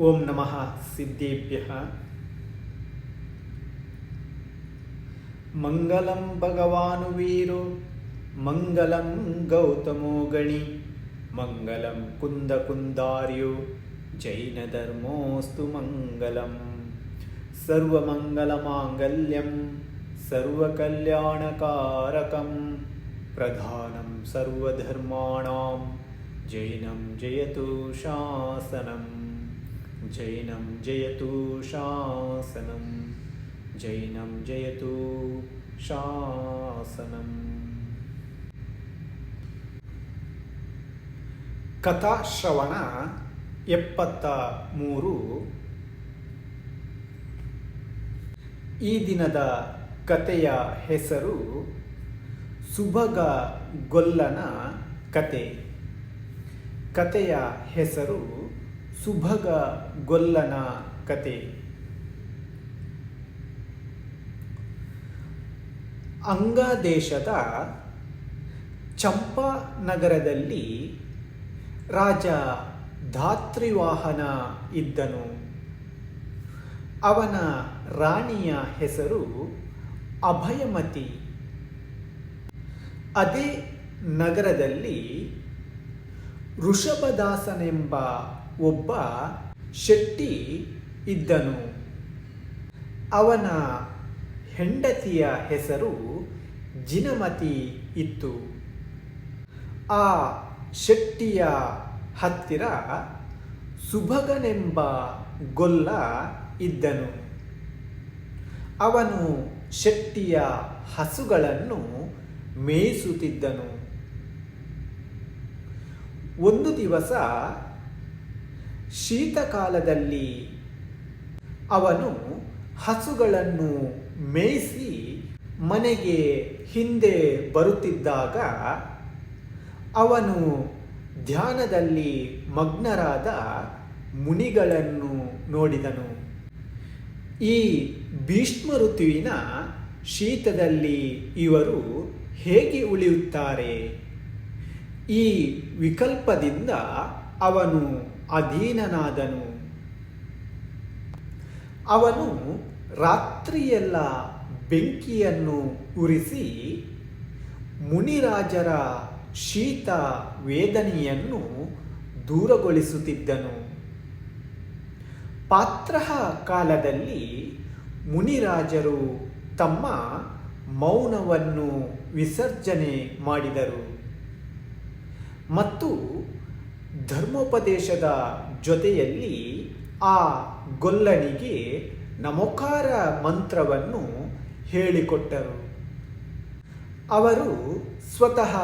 ॐ नमः सिद्धेभ्यः। मङ्गलं भगवानुवीरो मङ्गलं गौतमोगणि मङ्गलं कुन्दकुन्दार्यो जैनधर्मोऽस्तु मङ्गलं सर्वमङ्गलमाङ्गल्यं सर्वकल्याणकारकं प्रधानं सर्वधर्माणां जैनं जयतुषासनम् ಜಯತು जयतु ಶಾಸನಂ ಜೈನಂ ಜಯತು ಶಾಸನಂ ಕಥಾಶ್ರವಣ ಎಪ್ಪತ್ತ ಮೂರು ಈ ದಿನದ ಕಥೆಯ ಹೆಸರು ಸುಭಗ ಗೊಲ್ಲನ ಕತೆ. ಕತೆಯ ಹೆಸರು ಸುಭಗ ಗೊಲ್ಲನ ಕತೆ. ಅಂಗದೇಶದ ಚಂಪಾ ನಗರದಲ್ಲಿ ರಾಜ ಧಾತ್ರಿವಾಹನ ಇದ್ದನು. ಅವನ ರಾಣಿಯ ಹೆಸರು ಅಭಯಮತಿ. ಅದೇ ನಗರದಲ್ಲಿ ಋಷಭದಾಸನೆಂಬ ಒಬ್ಬ ಶೆಟ್ಟಿ ಇದ್ದನು. ಅವನ ಹೆಂಡತಿಯ ಹೆಸರು ಜಿನಮತಿ ಇತ್ತು. ಆ ಶೆಟ್ಟಿಯ ಹತ್ತಿರ ಸುಭಗನೆಂಬ ಗೊಲ್ಲ ಇದ್ದನು. ಅವನು ಶೆಟ್ಟಿಯ ಹಸುಗಳನ್ನು ಮೇಯಿಸುತ್ತಿದ್ದನು. ಒಂದು ದಿವಸ ಶೀತಕಾಲದಲ್ಲಿ ಅವನು ಹಸುಗಳನ್ನು ಮೇಯಿಸಿ ಮನೆಗೆ ಹಿಂದೆ ಬರುತ್ತಿದ್ದಾಗ ಅವನು ಧ್ಯಾನದಲ್ಲಿ ಮಗ್ನರಾದ ಮುನಿಗಳನ್ನು ನೋಡಿದನು. ಈ ಭೀಷ್ಮ ಋತುವಿನ ಶೀತದಲ್ಲಿ ಇವರು ಹೇಗೆ ಉಳಿಯುತ್ತಾರೆ? ಈ ವಿಕಲ್ಪದಿಂದ ಅವನು ಅಧೀನನಾದನು. ಅವನು ರಾತ್ರಿಯೆಲ್ಲ ಬೆಂಕಿಯನ್ನು ಉರಿಸಿ ಮುನಿರಾಜರ ಶೀತ ವೇದನೆಯನ್ನು ದೂರಗೊಳಿಸುತ್ತಿದ್ದನು. ಪಾತ್ರ ಕಾಲದಲ್ಲಿ ಮುನಿರಾಜರು ತಮ್ಮ ಮೌನವನ್ನು ವಿಸರ್ಜನೆ ಮಾಡಿದರು. ಮತ್ತು ಧರ್ಮೋಪದೇಶದ ಜೊತೆಯಲ್ಲಿ ಆ ಗೊಲ್ಲನಿಗೆ ನಮೋಕಾರ ಮಂತ್ರವನ್ನು ಹೇಳಿಕೊಟ್ಟರು. ಅವರು ಸ್ವತಃ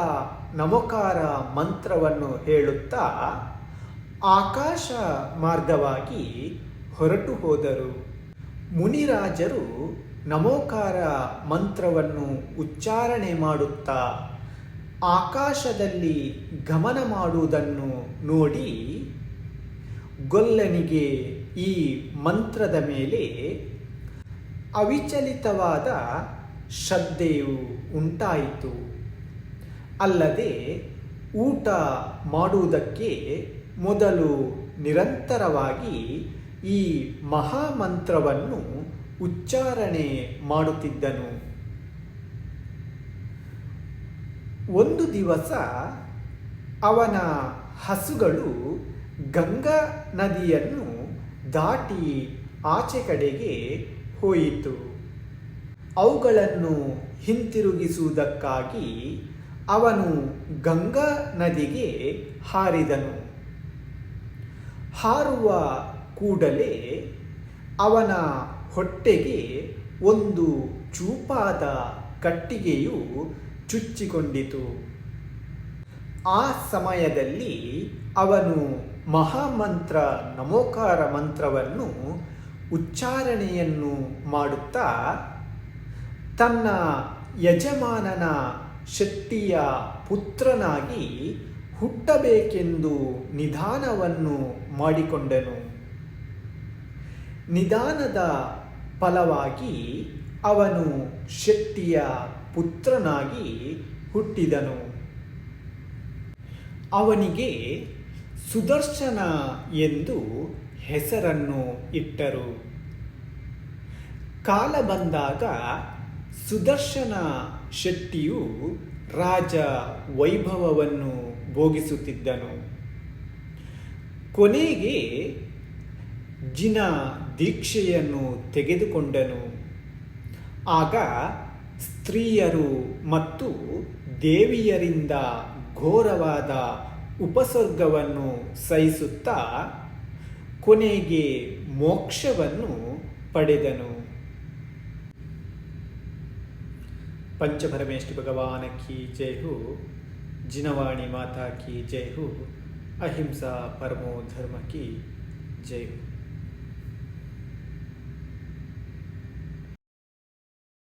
ನಮೋಕಾರ ಮಂತ್ರವನ್ನು ಹೇಳುತ್ತಾ ಆಕಾಶ ಮಾರ್ಗವಾಗಿ ಹೊರಟು ಹೋದರು. ಮುನಿರಾಜರು ನಮೋಕಾರ ಮಂತ್ರವನ್ನು ಉಚ್ಚಾರಣೆ ಮಾಡುತ್ತಾ ಆಕಾಶದಲ್ಲಿ ಗಮನ ಮಾಡುವುದನ್ನು ನೋಡಿ ಗೊಲ್ಲನಿಗೆ ಈ ಮಂತ್ರದ ಮೇಲೆ ಅವಿಚಲಿತವಾದ ಶ್ರದ್ಧೆಯು ಉಂಟಾಯಿತು. ಅಲ್ಲದೆ ಊಟ ಮಾಡುವುದಕ್ಕೆ ಮೊದಲು ನಿರಂತರವಾಗಿ ಈ ಮಹಾಮಂತ್ರವನ್ನು ಉಚ್ಚಾರಣೆ ಮಾಡುತ್ತಿದ್ದನು. ಒಂದು ದಿವಸ ಅವನ ಹಸುಗಳು ಗಂಗಾ ನದಿಯನ್ನು ದಾಟಿ ಆಚೆ ಕಡೆಗೆ ಹೋಯಿತು. ಅವುಗಳನ್ನು ಹಿಂತಿರುಗಿಸುವುದಕ್ಕಾಗಿ ಅವನು ಗಂಗಾ ನದಿಗೆ ಹಾರಿದನು. ಹಾರುವ ಕೂಡಲೇ ಅವನ ಹೊಟ್ಟೆಗೆ ಒಂದು ಚೂಪಾದ ಕಟ್ಟಿಗೆಯು ಚುಚ್ಚಿಕೊಂಡಿತು. ಆ ಸಮಯದಲ್ಲಿ ಅವನು ಮಹಾಮಂತ್ರ, ನಮೋಕಾರ ಮಂತ್ರವನ್ನು ಉಚ್ಚಾರಣೆಯನ್ನು ಮಾಡುತ್ತಾ, ತನ್ನ ಯಜಮಾನನ ಶಕ್ತಿಯ ಪುತ್ರನಾಗಿ ಹುಟ್ಟಬೇಕೆಂದು ನಿಧಾನವನ್ನು ಮಾಡಿಕೊಂಡನು. ನಿಧಾನದ ಫಲವಾಗಿ ಅವನು ಶೆಟ್ಟಿಯ ಪುತ್ರನಾಗಿ ಹುಟ್ಟಿದನು. ಅವನಿಗೆ ಸುದರ್ಶನ ಎಂದು ಹೆಸರನ್ನು ಇಟ್ಟರು. ಕಾಲ ಬಂದಾಗ ಸುದರ್ಶನ ಶೆಟ್ಟಿಯು ರಾಜ ವೈಭವವನ್ನು ಭೋಗಿಸುತ್ತಿದ್ದನು. ಕೊನೆಗೆ ಜಿನ ದೀಕ್ಷೆಯನ್ನು ತೆಗೆದುಕೊಂಡನು. ಆಗ ಸ್ತ್ರೀಯರು ಮತ್ತು ದೇವಿಯರಿಂದ ಘೋರವಾದ ಉಪಸರ್ಗವನ್ನು ಸಹಿಸುತ್ತಾ ಕೊನೆಗೆ ಮೋಕ್ಷವನ್ನು ಪಡೆದನು. ಪಂಚಪರಮೇಶ್ವರಿ ಭಗವಾನ ಕಿ ಜಯ ಹೋ ಜಿನವಾಣಿ ಮಾತಾ ಕಿ ಜಯ ಹೋ ಅಹಿಂಸಾ ಪರಮೋ ಧರ್ಮ ಕಿ ಜಯ ಹೋ